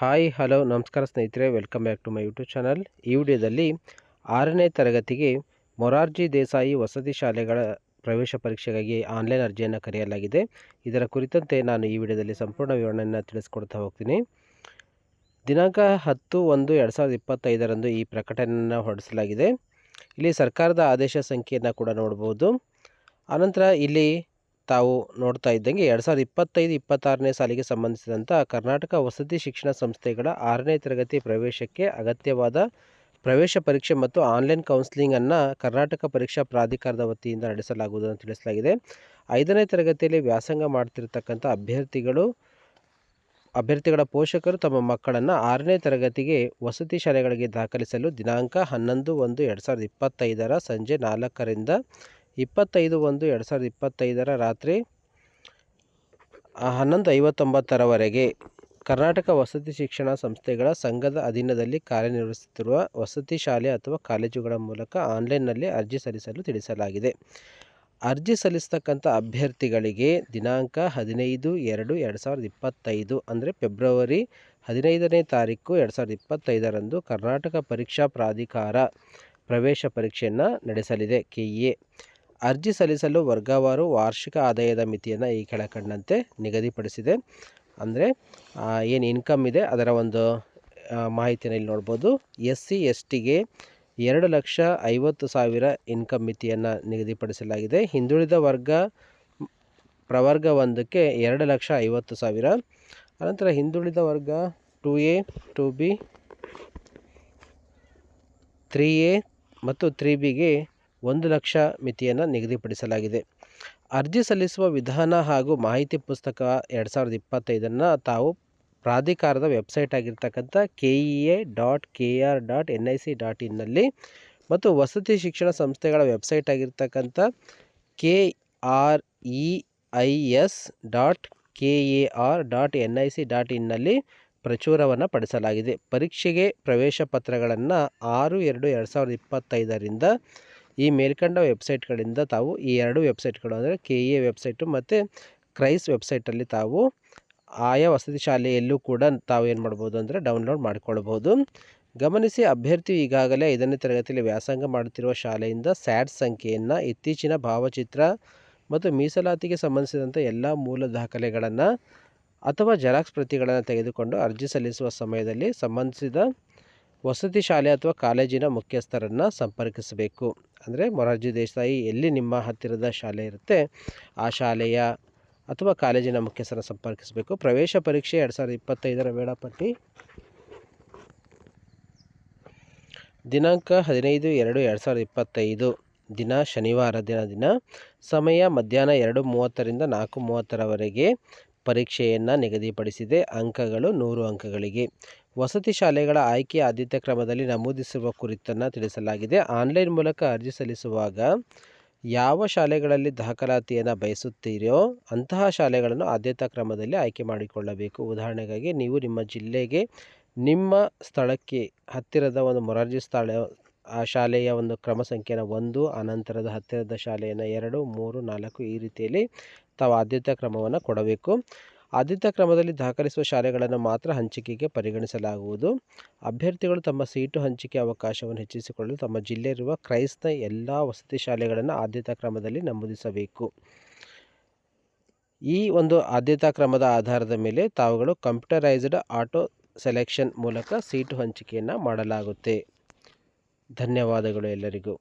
Hi, hello, ನಮಸ್ಕಾರ ಸ್ನೇಹಿತರೆ, welcome back to my YouTube channel. ಈ ವಿಡಿಯೋದಲ್ಲಿ ಆರನೇ ತರಗತಿಗೆ ಮೊರಾರ್ಜಿ ದೇಸಾಯಿ ವಸತಿ ಶಾಲೆಗಳ ಪ್ರವೇಶ ಪರೀಕ್ಷೆಗಾಗಿ ಆನ್ಲೈನ್ ಅರ್ಜಿಯನ್ನು ಕರೆಯಲಾಗಿದೆ. ಇದರ ಕುರಿತಂತೆ ನಾನು ಈ ವಿಡಿಯೋದಲ್ಲಿ ಸಂಪೂರ್ಣ ವಿವರಣೆಯನ್ನು ತಿಳಿಸ್ಕೊಡ್ತಾ ಹೋಗ್ತೀನಿ. ದಿನಾಂಕ ಹತ್ತು ಒಂದು ಎರಡು ಸಾವಿರದ ಇಪ್ಪತ್ತೈದರಂದು ಈ ಪ್ರಕಟಣೆಯನ್ನು ಹೊರಡಿಸಲಾಗಿದೆ. ಇಲ್ಲಿ ಸರ್ಕಾರದ ಆದೇಶ ಸಂಖ್ಯೆಯನ್ನು ಕೂಡ ನೋಡ್ಬೋದು. ಆನಂತರ ಇಲ್ಲಿ ತಾವು ನೋಡ್ತಾ ಇದ್ದಂಗೆ ಎರಡು ಸಾವಿರದ ಇಪ್ಪತ್ತೈದು, ಇಪ್ಪತ್ತಾರನೇ ಸಾಲಿಗೆ ಸಂಬಂಧಿಸಿದಂಥ ಕರ್ನಾಟಕ ವಸತಿ ಶಿಕ್ಷಣ ಸಂಸ್ಥೆಗಳ ಆರನೇ ತರಗತಿ ಪ್ರವೇಶಕ್ಕೆ ಅಗತ್ಯವಾದ ಪ್ರವೇಶ ಪರೀಕ್ಷೆ ಮತ್ತು ಆನ್ಲೈನ್ ಕೌನ್ಸಿಲಿಂಗನ್ನು ಕರ್ನಾಟಕ ಪರೀಕ್ಷಾ ಪ್ರಾಧಿಕಾರದ ವತಿಯಿಂದ ನಡೆಸಲಾಗುವುದನ್ನು ತಿಳಿಸಲಾಗಿದೆ. ಐದನೇ ತರಗತಿಯಲ್ಲಿ ವ್ಯಾಸಂಗ ಮಾಡ್ತಿರ್ತಕ್ಕಂಥ ಅಭ್ಯರ್ಥಿಗಳು, ಅಭ್ಯರ್ಥಿಗಳ ಪೋಷಕರು ತಮ್ಮ ಮಕ್ಕಳನ್ನು ಆರನೇ ತರಗತಿಗೆ ವಸತಿ ಶಾಲೆಗಳಿಗೆ ದಾಖಲಿಸಲು ದಿನಾಂಕ ಹನ್ನೊಂದು ಒಂದು ಎರಡು ಸಾವಿರದ ಇಪ್ಪತ್ತೈದರ ಸಂಜೆ ನಾಲ್ಕರಿಂದ ಇಪ್ಪತ್ತೈದು ಒಂದು ಎರಡು ಸಾವಿರದ ಇಪ್ಪತ್ತೈದರ ರಾತ್ರಿ ಹನ್ನೊಂದು ಐವತ್ತೊಂಬತ್ತರವರೆಗೆ ಕರ್ನಾಟಕ ವಸತಿ ಶಿಕ್ಷಣ ಸಂಸ್ಥೆಗಳ ಸಂಘದ ಅಧೀನದಲ್ಲಿ ಕಾರ್ಯನಿರ್ವಹಿಸುತ್ತಿರುವ ವಸತಿ ಶಾಲೆ ಅಥವಾ ಕಾಲೇಜುಗಳ ಮೂಲಕ ಆನ್ಲೈನ್ನಲ್ಲಿ ಅರ್ಜಿ ಸಲ್ಲಿಸಲು ತಿಳಿಸಲಾಗಿದೆ. ಅರ್ಜಿ ಸಲ್ಲಿಸ್ತಕ್ಕಂಥ ಅಭ್ಯರ್ಥಿಗಳಿಗೆ ದಿನಾಂಕ ಹದಿನೈದು ಎರಡು ಎರಡು ಸಾವಿರದ ಇಪ್ಪತ್ತೈದು ಅಂದರೆ ಫೆಬ್ರವರಿ ಹದಿನೈದನೇ ತಾರೀಕು ಎರಡು ಸಾವಿರದ ಇಪ್ಪತ್ತೈದರಂದು ಕರ್ನಾಟಕ ಪರೀಕ್ಷಾ ಪ್ರಾಧಿಕಾರ ಪ್ರವೇಶ ಪರೀಕ್ಷೆಯನ್ನು ನಡೆಸಲಿದೆ. ಕೆ ಎ ಅರ್ಜಿ ಸಲ್ಲಿಸಲು ವರ್ಗವಾರು ವಾರ್ಷಿಕ ಆದಾಯದ ಮಿತಿಯನ್ನು ಈ ಕೆಳಕಂಡಂತೆ ನಿಗದಿಪಡಿಸಿದೆ. ಅಂದರೆ ಏನು ಇನ್ಕಮ್ ಇದೆ, ಅದರ ಒಂದು ಮಾಹಿತಿಯನ್ನು ಇಲ್ಲಿ ನೋಡ್ಬೋದು. ಎಸ್ ಸಿ ಎಸ್ ಟಿಗೆ ಎರಡು ಲಕ್ಷ ಐವತ್ತು ಸಾವಿರ ಇನ್ಕಮ್ ಮಿತಿಯನ್ನು ನಿಗದಿಪಡಿಸಲಾಗಿದೆ. ಹಿಂದುಳಿದ ವರ್ಗ, ಪ್ರವರ್ಗ ಒಂದಕ್ಕೆ ಎರಡು ಲಕ್ಷ ಐವತ್ತು ಸಾವಿರ. ಅನಂತರ ಹಿಂದುಳಿದ ವರ್ಗ two A, two B, three A ಮತ್ತು ತ್ರೀ ಬಿಗೆ ಒಂದು ಲಕ್ಷ ಮಿತಿಯನ್ನು ನಿಗದಿಪಡಿಸಲಾಗಿದೆ. ಅರ್ಜಿ ಸಲ್ಲಿಸುವ ವಿಧಾನ ಹಾಗೂ ಮಾಹಿತಿ ಪುಸ್ತಕ ಎರಡು ಸಾವಿರದ ಇಪ್ಪತ್ತೈದನ್ನು ತಾವು ಪ್ರಾಧಿಕಾರದ ವೆಬ್ಸೈಟ್ ಆಗಿರ್ತಕ್ಕಂಥ K E A dot K R dot N I C dot ಇನ್ನಲ್ಲಿ ಮತ್ತು ವಸತಿ ಶಿಕ್ಷಣ ಸಂಸ್ಥೆಗಳ ವೆಬ್ಸೈಟ್ ಆಗಿರ್ತಕ್ಕಂಥ K R E I S dot K A R dot N I C dot ಇನ್ನಲ್ಲಿ ಪ್ರಚುರವನ್ನು ಪಡಿಸಲಾಗಿದೆ. ಪರೀಕ್ಷೆಗೆ ಪ್ರವೇಶ ಪತ್ರಗಳನ್ನು ಆರು ಎರಡು ಎರಡು ಸಾವಿರದ ಇಪ್ಪತ್ತೈದರಿಂದ ಈ ಮೇಲ್ಕಂಡ ವೆಬ್ಸೈಟ್ಗಳಿಂದ ತಾವು ಈ ಎರಡು ವೆಬ್ಸೈಟ್ಗಳು, ಅಂದರೆ ಕೆ ಎ ವೆಬ್ಸೈಟು ಮತ್ತು ಕ್ರೈಸ್ ವೆಬ್ಸೈಟಲ್ಲಿ ತಾವು ಆಯಾ ವಸತಿ ಶಾಲೆಯಲ್ಲೂ ಕೂಡ ತಾವು ಏನು ಮಾಡ್ಬೋದು ಅಂದರೆ ಡೌನ್ಲೋಡ್ ಮಾಡಿಕೊಳ್ಬೋದು. ಗಮನಿಸಿ ಅಭ್ಯರ್ಥಿ ಈಗಾಗಲೇ ಐದನೇ ತರಗತಿಯಲ್ಲಿ ವ್ಯಾಸಂಗ ಮಾಡುತ್ತಿರುವ ಶಾಲೆಯಿಂದ ಸ್ಯಾಡ್ ಸಂಖ್ಯೆಯನ್ನು, ಇತ್ತೀಚಿನ ಭಾವಚಿತ್ರ ಮತ್ತು ಮೀಸಲಾತಿಗೆ ಸಂಬಂಧಿಸಿದಂಥ ಎಲ್ಲ ಮೂಲ ದಾಖಲೆಗಳನ್ನು ಅಥವಾ ಜೆರಾಕ್ಸ್ ಪ್ರತಿಗಳನ್ನು ತೆಗೆದುಕೊಂಡು ಅರ್ಜಿ ಸಲ್ಲಿಸುವ ಸಮಯದಲ್ಲಿ ಸಂಬಂಧಿಸಿದ ವಸತಿ ಶಾಲೆ ಅಥವಾ ಕಾಲೇಜಿನ ಮುಖ್ಯಸ್ಥರನ್ನು ಸಂಪರ್ಕಿಸಬೇಕು. ಅಂದರೆ ಮೊರಾರ್ಜಿ ದೇಸಾಯಿ ಎಲ್ಲಿ ನಿಮ್ಮ ಹತ್ತಿರದ ಶಾಲೆ ಇರುತ್ತೆ, ಆ ಶಾಲೆಯ ಅಥವಾ ಕಾಲೇಜಿನ ಮುಖ್ಯಸ್ಥರ ಸಂಪರ್ಕಿಸಬೇಕು. ಪ್ರವೇಶ ಪರೀಕ್ಷೆ ಎರಡು ಸಾವಿರದ ಇಪ್ಪತ್ತೈದರ ವೇಳಾಪಟ್ಟಿ. ದಿನಾಂಕ ಹದಿನೈದು ಎರಡು ಎರಡು ಸಾವಿರದ ಇಪ್ಪತ್ತೈದು, ದಿನ ಶನಿವಾರ ದಿನ ದಿನ, ಸಮಯ ಮಧ್ಯಾಹ್ನ ಎರಡು ಮೂವತ್ತರಿಂದ ನಾಲ್ಕು ಮೂವತ್ತರವರೆಗೆ ಪರೀಕ್ಷೆಯನ್ನು ನಿಗದಿಪಡಿಸಿದೆ. ಅಂಕಗಳು ನೂರು ಅಂಕಗಳಿಗೆ. ವಸತಿ ಶಾಲೆಗಳ ಆಯ್ಕೆ ಆದ್ಯತೆ ಕ್ರಮದಲ್ಲಿ ನಮೂದಿಸುವ ಕುರಿತನ್ನು ತಿಳಿಸಲಾಗಿದೆ. ಆನ್ಲೈನ್ ಮೂಲಕ ಅರ್ಜಿ ಸಲ್ಲಿಸುವಾಗ ಯಾವ ಶಾಲೆಗಳಲ್ಲಿ ದಾಖಲಾತಿಯನ್ನು ಬಯಸುತ್ತೀರೋ ಅಂತಹ ಶಾಲೆಗಳನ್ನು ಆದ್ಯತಾ ಕ್ರಮದಲ್ಲಿ ಆಯ್ಕೆ ಮಾಡಿಕೊಳ್ಳಬೇಕು. ಉದಾಹರಣೆಗಾಗಿ, ನೀವು ನಿಮ್ಮ ಜಿಲ್ಲೆಗೆ ನಿಮ್ಮ ಸ್ಥಳಕ್ಕೆ ಹತ್ತಿರದ ಒಂದು ಮೊರಾರ್ಜಿ ಸ್ಥಳ ಆ ಶಾಲೆಯ ಒಂದು ಕ್ರಮ ಸಂಖ್ಯೆಯನ್ನು ಒಂದು, ಅನಂತರದ ಹತ್ತಿರದ ಶಾಲೆಯನ್ನು ಎರಡು, ಮೂರು, ನಾಲ್ಕು ಈ ರೀತಿಯಲ್ಲಿ ತಾವು ಆದ್ಯತಾ ಕ್ರಮವನ್ನು ಕೊಡಬೇಕು. ಆದ್ಯತಾ ಕ್ರಮದಲ್ಲಿ ದಾಖಲಿಸುವ ಶಾಲೆಗಳನ್ನು ಮಾತ್ರ ಹಂಚಿಕೆಗೆ ಪರಿಗಣಿಸಲಾಗುವುದು. ಅಭ್ಯರ್ಥಿಗಳು ತಮ್ಮ ಸೀಟು ಹಂಚಿಕೆ ಅವಕಾಶವನ್ನು ಹೆಚ್ಚಿಸಿಕೊಳ್ಳಲು ತಮ್ಮ ಜಿಲ್ಲೆಯಿರುವ ಕ್ರೈಸ್ತ ಎಲ್ಲ ವಸತಿ ಶಾಲೆಗಳನ್ನು ಆದ್ಯತಾ ಕ್ರಮದಲ್ಲಿ ನಮೂದಿಸಬೇಕು. ಈ ಒಂದು ಆದ್ಯತಾ ಕ್ರಮದ ಆಧಾರದ ಮೇಲೆ ತಾವುಗಳು ಕಂಪ್ಯೂಟರೈಸ್ಡ್ ಆಟೋ ಸೆಲೆಕ್ಷನ್ ಮೂಲಕ ಸೀಟು ಹಂಚಿಕೆಯನ್ನು ಮಾಡಲಾಗುತ್ತೆ. ಧನ್ಯವಾದಗಳು ಎಲ್ಲರಿಗೂ.